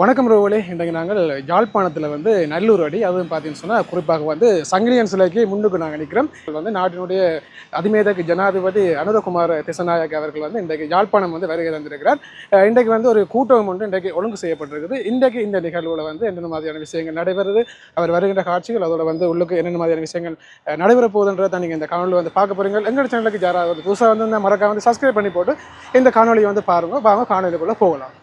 வணக்கம் ரோவலே இன்றைக்கு நாங்கள் யாழ்ப்பாணத்தில் வந்து நல்லூர் அடி அதுவும் பார்த்தீங்கன்னு சொன்னால் குறிப்பாக வந்து சங்கிலியன் சிலைக்கு முன்னுக்கு நாங்கள் நிற்கிறோம் வந்து நாட்டினுடைய அதிமேதக்கு ஜனாதிபதி அனுரகுமார் திசநாயக் அவர்கள் வந்து இன்றைக்கு யாழ்ப்பாணம் வந்து வருகை தந்திருக்கிறார். இன்றைக்கு வந்து ஒரு கூட்டம் ஒன்று இன்றைக்கு ஒழுங்கு செய்யப்பட்டிருக்குது. இன்றைக்கு இந்த நிகழ்வில் வந்து என்னென்ன மாதிரியான விஷயங்கள் நடைபெறுது அவர் வருகின்ற காட்சிகள் அதோட வந்து உள்ளுக்கு என்னென்ன மாதிரியான விஷயங்கள் நடைபெற போகுதுன்றதை நீங்கள் இந்த காணொலி வந்து பார்க்க போகிறீங்க எங்கள் சேனலுக்கு யாராவது புதுசாக வந்து மறக்காம வந்து சப்ஸ்கிரைப் பண்ணி போட்டு இந்த காணொலியை வந்து பாருங்க. வாங்க காணொலிக்குள்ளே போகலாம்.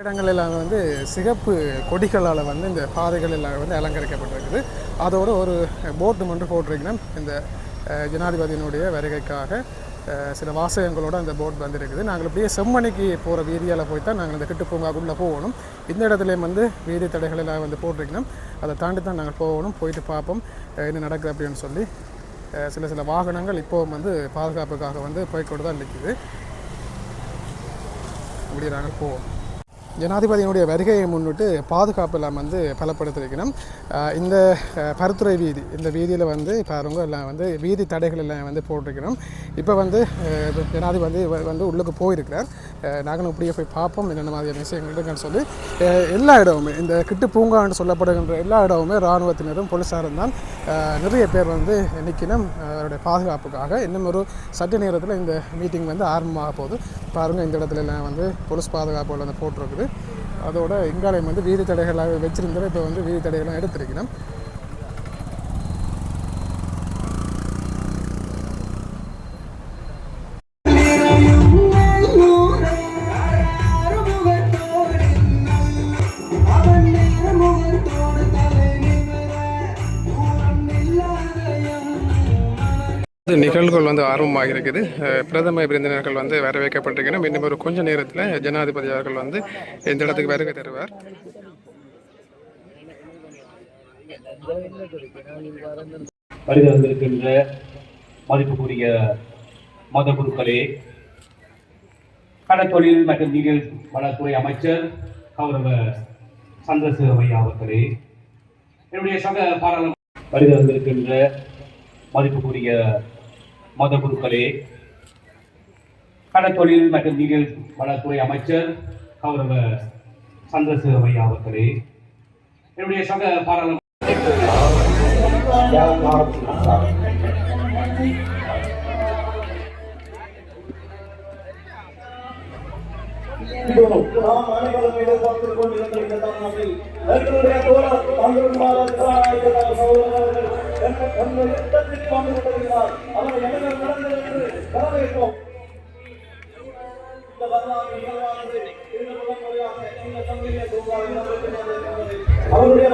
இடங்கள் எல்லாம் வந்து சிகப்பு கொடிகளால் வந்து இந்த பாதைகள் எல்லாம் வந்து அலங்கரிக்கப்பட்டிருக்குது. அதோட ஒரு போர்டு மட்டும் போட்டிருக்கணும் இந்த ஜனாதிபதியினுடைய வருகைக்காக சில வாசகங்களோட அந்த போட் வந்திருக்குது. நாங்கள் இப்படியே செம்மணிக்கு போகிற வீதியால் போய் தான் நாங்கள் இந்த கிட்டு பூங்காக்குள்ளே போகணும். இந்த இடத்துலையும் வந்து வீதி தடைகளில் வந்து போட்டிருக்கணும் அதை தாண்டி தான் நாங்கள் போகணும். போயிட்டு பார்ப்போம் என்ன நடக்குது அப்படின்னு சொல்லி. சில சில வாகனங்கள் இப்போவும் வந்து பாதுகாப்புக்காக வந்து போய்கொண்டு தான் நிற்கிது. இப்படி நாங்கள் போவோம். ஜனாதிபதியினுடைய வருகையை முன்னிட்டு பாதுகாப்பு எல்லாம் வந்து பலப்படுத்திருக்கணும் இந்த பருத்துறை வீதி இந்த வீதியில் வந்து பாருங்க எல்லாம் வந்து வீதி தடைகள் எல்லாம் வந்து போட்டிருக்கணும். இப்போ வந்து ஜனாதிபதி வந்து உள்ளுக்கு போயிருக்கிறார். ஆஹ் நாங்களும் இப்படியே போய் பார்ப்போம் என்னென்ன மாதிரியான விஷயங்கள் இருக்குன்னு சொல்லி. எல்லா இடமுமே இந்த கிட்டு பூங்கான்னு சொல்லப்படுகின்ற எல்லா இடமுமே இராணுவத்தினரும் போலீஸாரும் தான் நிறைய பேர் வந்து நிற்கணும் அவருடைய பாதுகாப்புக்காக. இன்னும் ஒரு சற்று நேரத்தில் இந்த மீட்டிங் வந்து ஆரம்பமாக போகுது. பாருங்கள் இந்த இடத்துல எல்லாம் வந்து போலீஸ் பாதுகாப்பு வந்து போட்டிருக்குது. அதோட இங்காலயம் வந்து வீதி தடைகளாக வச்சிருந்ததை இப்போ வந்து வீதி தடைகளாக எடுத்திருக்கணும் நிகழ்வுகள் வந்து ஆர்வமாக இருக்குது பிரதம விருந்தினர்கள் வந்து வரவேற்கப்பட்டிருக்கணும். இன்னும் ஒரு கொஞ்ச நேரத்தில் ஜனாதிபதி அவர்கள் வந்து இந்த இடத்துக்கு வருகை தருவார். வருகை வந்திருக்கின்ற மதிப்புக்குரிய மத குருக்களே கடற்தொழில் மற்றும் நீரியல் வளத்துறை அமைச்சர் கௌரவ சந்திரசேகர் அவர்களே என்னுடைய சக பாராளுமன்ற வருகை வந்திருக்கின்ற மதிப்புக்குரிய மத குருக்களே கடத்தொழில் மற்றும் நீரியல் வளத்துறை அமைச்சர் கௌரவ சந்திரசேகர் அவர்களே என்னுடைய சக பாராளுமன்ற நாம் அனைவரும் எதிர்பார்த்துக் கொண்டிருந்த இந்த தருணத்தில் தோழர் அவர்கள் யுத்தத்திற்கு வந்து கொண்டிருக்கிறார் நடந்தது என்று வரவேற்போம் இந்த வரலாறு நிகழ்வானது இந்த முதல் முறையாக இந்த சங்கிலிய அவருடைய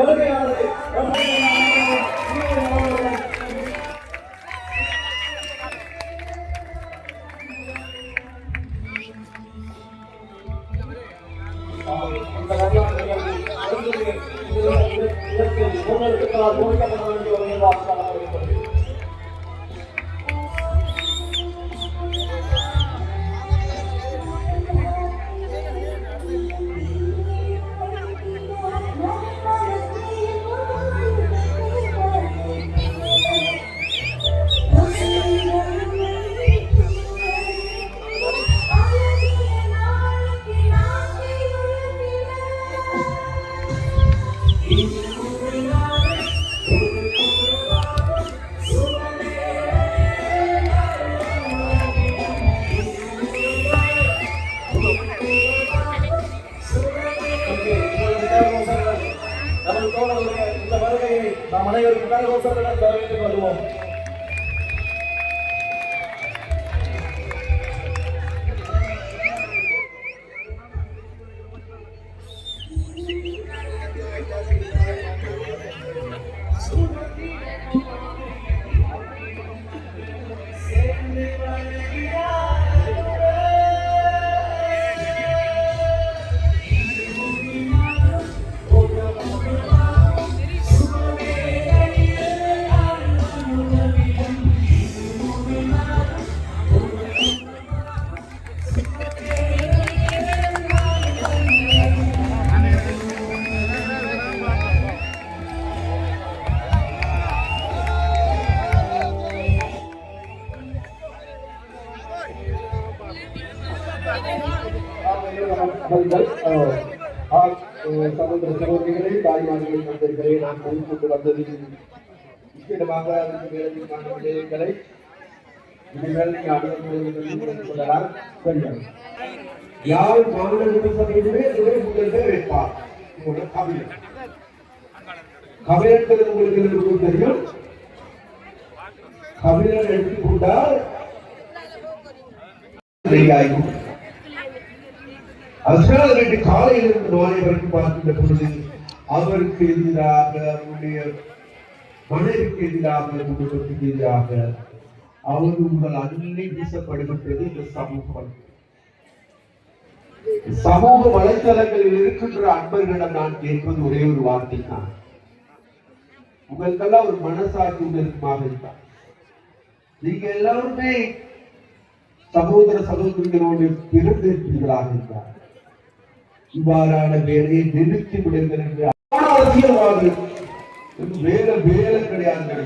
நாம் அனைவரும் அனுமதி கொள்ளலாம் கொஞ்சம் யார் மாநில சபையிலுமே துறை முதல்வே வைப்பார் உங்களோட கவிஞர் கவிஞர்கள் உங்களுக்கு எல்லாருக்கும் தெரியும் கவிஞர் எடுத்துக்கொண்டால் ரெடியாகும் அதனால் ரெண்டு காலையில் இருந்து மாலை வரைக்கும் பார்க்கின்ற பொழுது அவருக்கு எதிராக அவருடைய மனைவிக்கு எதிராக குடும்பத்துக்கு எதிராக அவர் உங்கள் அன்னை வீசப்படுகின்றது இந்த சமூகம். சமூக வலைத்தளங்களில் இருக்கின்ற அன்பர்களிடம் நான் கேட்பது ஒரே ஒரு வார்த்தை தான் உங்களுக்கெல்லாம் ஒரு மனசாட்சி உங்களுக்குமாக இருக்குமாக நீங்க எல்லாருமே சகோதர சகோதரிகளோடு பிறந்திருப்பீர்களாக இருந்தார் இவ்வாறான வேலையை நிறுத்தி விடுங்கள் என்று அரசியல்வாதி வேலை வேலை கிடையாது.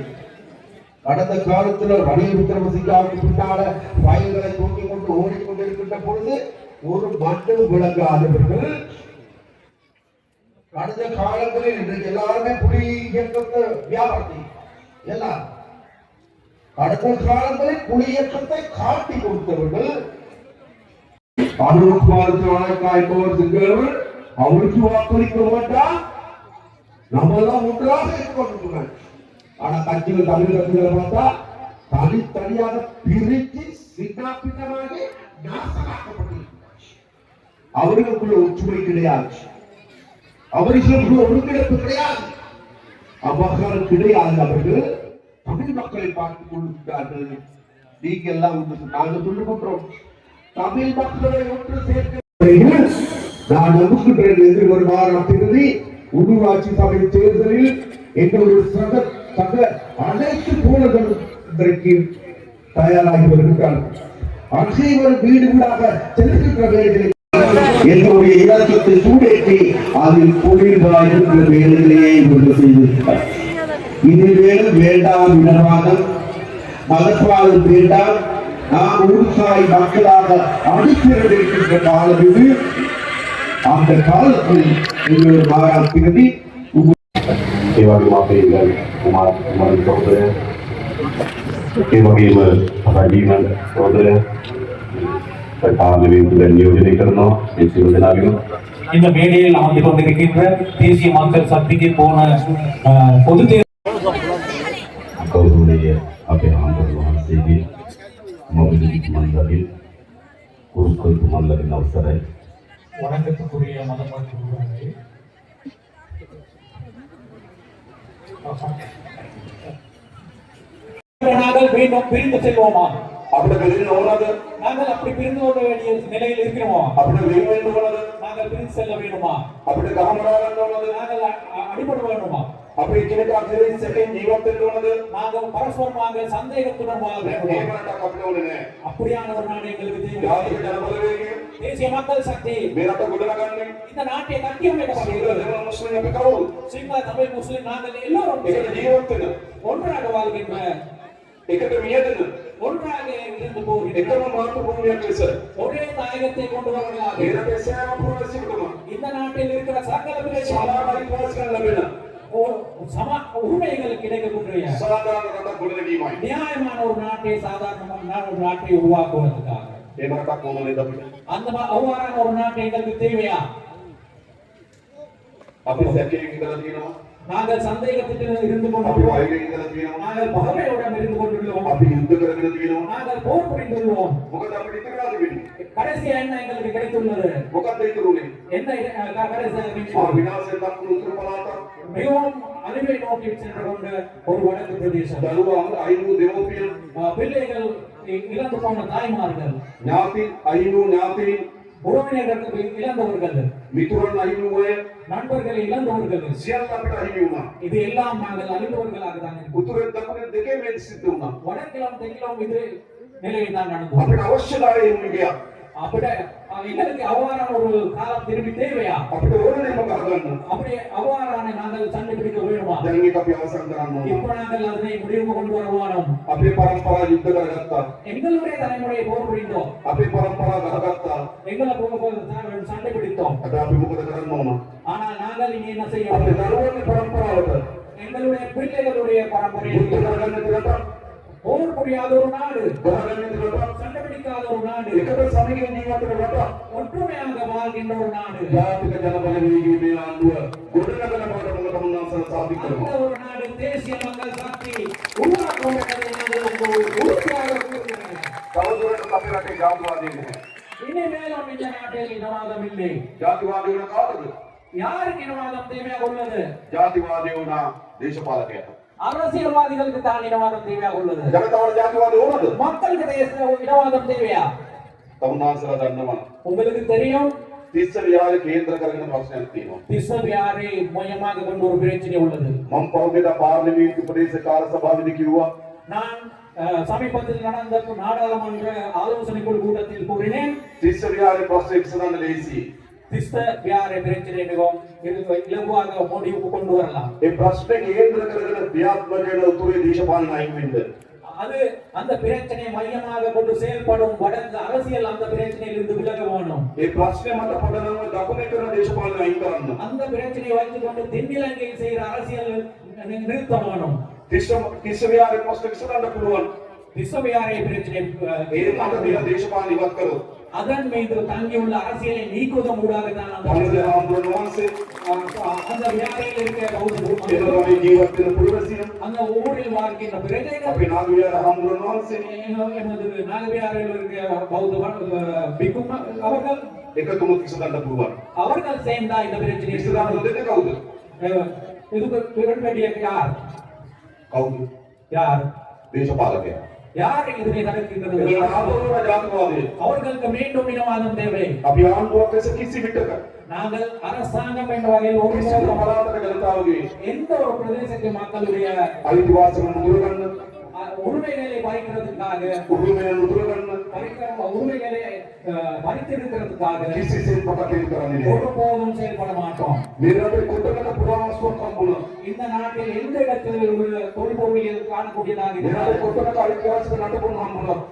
கடந்த காலத்துல ரணில் விக்ரமசிங்காவுக்கு பின்னால பயங்களை தூக்கி கொண்டு ஓடிக்கொண்டிருக்கின்ற பொழுது ஒரு மண்ணும் விளங்காதவர்கள் கடந்த காலங்களில் இன்றைக்கு எல்லாருமே புலி இயக்கத்தை வியாபாரத்தை எல்லாம் கடந்த காலங்களில் புலி இயக்கத்தை காட்டி கொடுத்தவர்கள் அனுகுமார் காய்ப்பவர் சென்றவர் அவருக்கு வாக்களிக்க மாட்டான் நம்மெல்லாம் ஒன்றாக இருக்க ஆனா கட்சிகள் தமிழ் கட்சிகளை பார்த்தா தனித்தனியாக பிரித்து சின்னாபின்னமாக நாசமாக்கப்பட்டிருக்கிறார் அவர்களுக்குள்ள ஒற்றுமை கிடையாது. அவர்களுக்குள்ள ஒருங்கிணைப்பு கிடையாது. அவ்வகாரம் கிடையாது அவர்கள் தமிழ் மக்களை பார்த்துக் கொள்கிறார்கள் நீங்க எல்லாம் ஒன்று நாங்கள் சொல்லு பண்றோம் தமிழ் மக்களை ஒன்று சேர்க்க நான் நமக்கு எதிர்வரும் வாரம் திருதி உள்ளூராட்சி சபை தேர்தலில் எங்களுடைய சக சக அனைத்து தோழர்களும் இன்றைக்கு தயாராகி வருகின்றார்கள். அனைவரும் வீடு வீடாக செல்கின்ற வேலைகளை எங்களுடைய இலக்கத்தை சூடேற்றி அதில் குளிர்வாய் வேலைகளையே இவர்கள் செய்திருக்கிறார். இனிமேல் வேண்டாம் இனவாதம் மதப்பாதம் வேண்டாம். நாம் விவசாய மக்களாக அடித்திருக்கின்ற காலம் இது. அந்த காலத்தில் எங்களுடைய மாறாத்திரதி ඒ වගේම අපේ ඉන්න කුමාර කුමාරි සහෝදරය ඒ වගේම අපේ ජීවන සහෝදරය පාර්ලිමේන්තු දැන් නියෝජනය කරනවා ඒ සියලු දෙනාගේම இந்த மேடையில் அமர்ந்து கொண்டிருக்கின்ற தேசிய மக்கள் சக்திக்கு போன அஹ், பொது தேர்தல் ගෞරවනීය අපේ ආණ්ඩුව වහන්සේගේ මොබිලිටි මණ්ඩලයේ කුරුක්කොල්පු මණ්ඩලයේ අවසරයි வணக்கத்துக்குரிய மதமாற்றி உள்ளார்கள் நாங்கள் மீண்டும் பிரிந்து செல்வோமா? அப்படி பிரிந்து போனது நாங்கள் அப்படி பிரிந்து கொள்ள வேண்டிய நிலையில் இருக்கிறோமா? அப்படி பிரிந்து போனது நாங்கள் பிரிந்து செல்ல வேண்டுமா? அப்படி கவனம் நாங்கள் அடிபட வேண்டுமா? அப்படி கிழக்காகிறது செகண்ட் நிபந்தனை உள்ளது. நாங்கள் பரஸ்பரமாக சந்தேகத்துடன் வாழ வேண்டும். அப்படியானவர்களான எங்களுக்கு தெரியும் தேசிய மக்கள் சக்தி. இந்த நாட்டை கட்டியமைக்கப்பட்டுள்ளது சிங்கள தமிழ் முஸ்லிம் நாங்கள் எல்லோரும் ஒன்றாக வாழ்கின்ற ஒன்றாக இருந்து போகின்றோம் ஒரே தாயகத்தை கொண்டு வரலாறு இந்த நாட்டில் இருக்கிற சகல சம உரிமைகளுக்கு கிடைக்கக்கூடிய சாதாரணமான குலதெய்வமாய் நியாயமான ஒரு நாட்டை சாதாரணமான ஒரு நாட்டை உருவாக்குவதற்காக அந்த அவ்வாறான ஒரு நாட்டை எங்களுக்கு தேவையா அப்படி சர்க்கரை இருக்கிறது நாங்கள் சந்தேகத்தில் இருந்து கொண்டிருக்கிறோம் இருந்து கொண்டிருக்கிறோம். அப்படி இருந்துகிறோம் நாங்கள் போர் புரிந்துள்ளோம். முகத்தை அப்படி கடைசி என்ன எங்களுக்கு கிடைத்துள்ளது. என்ன மிகவும் அழிவை நோக்கி சென்று ஒரு வடக்கு பிரதேசம். பிள்ளைகள் இழந்து போன தாய்மார்கள். ஞாபகம் ஐநூறு உறவினர்கள் இழந்தவர்கள் மித்திரர்கள் நண்பர்கள் இழந்தவர்கள் சியாலாக அழிவுனா இது எல்லாம் நாங்கள் அழிந்தவர்களாக தான் உத்தர தமக்கு திகை மேல் சித்துனா வடக்கிலும் தெற்கிலும் இது நிலையை தான் நடந்தது அவசியம் அப்படி எங்களுக்கு அவ்வாறான ஒரு காலம் திரும்பி தேவையா? அப்படி ஒருவனை பார்க்கணும் அப்படி அவ்வாறான நாங்கள் சண்டை பிடிக்க வேண்டுமா ஜனங்களுக்கு அவசரம் தரணும் இப்போ நாங்கள் அதனை முடிவுக்கு கொண்டு வர வேணும் அப்படி பரம்பரா யுத்த எங்களுடைய தலைமுறையை போர் புரிந்தோம். அப்படி பரம்பரா கரகத்தா எங்களை போக சண்டை பிடித்தோம் அது அபிமுக கரணும் ஆனால் நாங்கள் இனி என்ன செய்ய அப்படி தருவோம் பரம்பரா எங்களுடைய பிள்ளைகளுடைய பரம்பரை போர் புரியாத ஒரு நாடு சண்டை பிடிக்காத ஒரு நாடு ஒற்றுமையாக வாழ்கின்ற ஒரு நாடு. அந்த ஒரு நாடு தேசிய மக்கள் சக்தி இனிமேலும் இந்த நாட்டில் இனவாதம் இல்லை. ಜಾತಿವಾದಿಗಳ ಕಾಲದು ಯಾರಿಗೆ ಇನವಾದಂ ದೇವೆಯಾಗುತ್ತದೆ ಜಾತಿವಾದಿಯವನ ದೇಶಪಾಲಕ அரசியல்வாದಿಗಳಿಗೆ ತಾನು இனவாதம் ದೇವೆಯಾ உள்ளது. ಜನತಾವರ ಜಾತಿವಾದ ಹೋಗದು ಮಕ್ಕಳಿಗೆ ದೇಶದ ಇನವಾದಂ ದೇವೆಯಾ ತಮ್ಮನಾಸರದ உங்களுக்கு தெரியும்? திசவியாறு கேந்திர கரங்க பிரச்சனை தீரும் திசவியாறு மூலமாக கொண்டு ஒரு பிரச்சனை உள்ளது. மம் பௌமித பார்லிமெண்ட் பிரதேச காலசபாவிற்கு யுவா. நான் சமீபத்தில் நடந்த நாடாளுமன்ற ஆலோசனை கூட்டத்தில் கூறினேன். திசவியாறு பிரச்சனை லேசி. கிறிஸ்த வியார பிரச்சனை மிகவும் இலகுவாக முடிவுக்கு கொண்டு வரலாம். இப்பிரச்சனை ஏந்திருக்கிறது வியாத்மஜன துறை தேசபாலன் ஆய்விண்டு அது அந்த பிரச்சனையை மையமாக கொண்டு செயல்படும் வடந்த அரசியல் அந்த பிரச்சனையில் இருந்து விலக வேணும். இப்பிரச்சனை மற்ற படனவங்க தகுமைக்கான தேசபாலன் ஆய்வாங்க அந்த பிரச்சனையை வைத்து வைத்துக்கொண்டு தென்னிலங்கையில் செய்யற அரசியல் நிறுத்த வேணும். கிறிஸ்தவ கிறிஸ்தவ வியார போஸ்ட் கிறிஸ்தவ அந்த குழுவன் கிறிஸ்தவ வியார பிரச்சனை தேசபாலன் இவக்கரும் அதன் மீது தங்கியுள்ள அரசியலை நீக்குவதன் ஊடாகத்தான் அந்த පොළොවේ හාමුදුරන් වහන්සේ அஹ், அந்த வியாரையில் இருக்கிற பௌத்த- එළවගේ ජීවත් වෙන පුරවැසියන් அந்த ஊரில் வாழ்கின்ற பிரஜைகள் අපේ නාග විහාර හාමුදුරන් වහන්සේ எமது நாகவியாரில் இருக்கிற பௌத்த அஹ், பிக்கும் அவர்கள் එකතුමුත් විසඳන්න පුළුවන්. அவர்கள் சேர்ந்தா இந்த பிரச்சனையை විසඳන්න දෙන්නේ කවුද? அஹ், இதுக்கு பிறன் வேண்டிய யார் කවුද? யார் දේශපාලකයා. ಯಾರು ಇದಕ್ಕೆ ಕರೆಯುತ್ತಿದ್ದರು அவர்களுக்கு மீண்டும் இனவாதம் தேவை. அபியான் போக்கஸ் கிசி விட்டது. நாங்கள் அரசாங்கம் என்ற வகையில் ஒரு கருத்தாவது எந்த ஒரு பிரதேசத்தை மக்களுடைய உரிமைகளை பறிக்கிறதுக்காக உரிமைகளை வைத்திருக்கிறதுக்காக கிசி செயல்பட்டிருக்கிறார்கள் செயல்பட மாட்டோம். நிரவை குற்றமற்ற புராணஸ்வத்தம் மூலம் இந்த நாட்டில் எந்த இடத்தில் உள்ள தொல்பொருளியல் காணக்கூடியதாக நிரவை குற்றமற்ற அழிக்காசு நட்டுக்கொண்டான் மூலம்